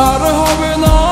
আর হবে না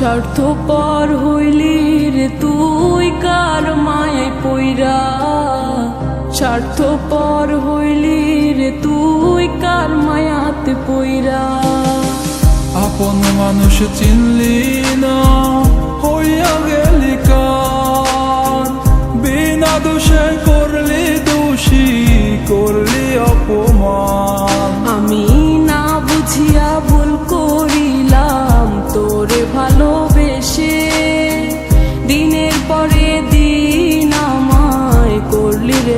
স্বার্থ পর হইলি রে তুই কার মায় পইরা? স্বার্থপর হইলি রে তুই কার মায়াতে পইরা? আপন মানুষ চিনলি না।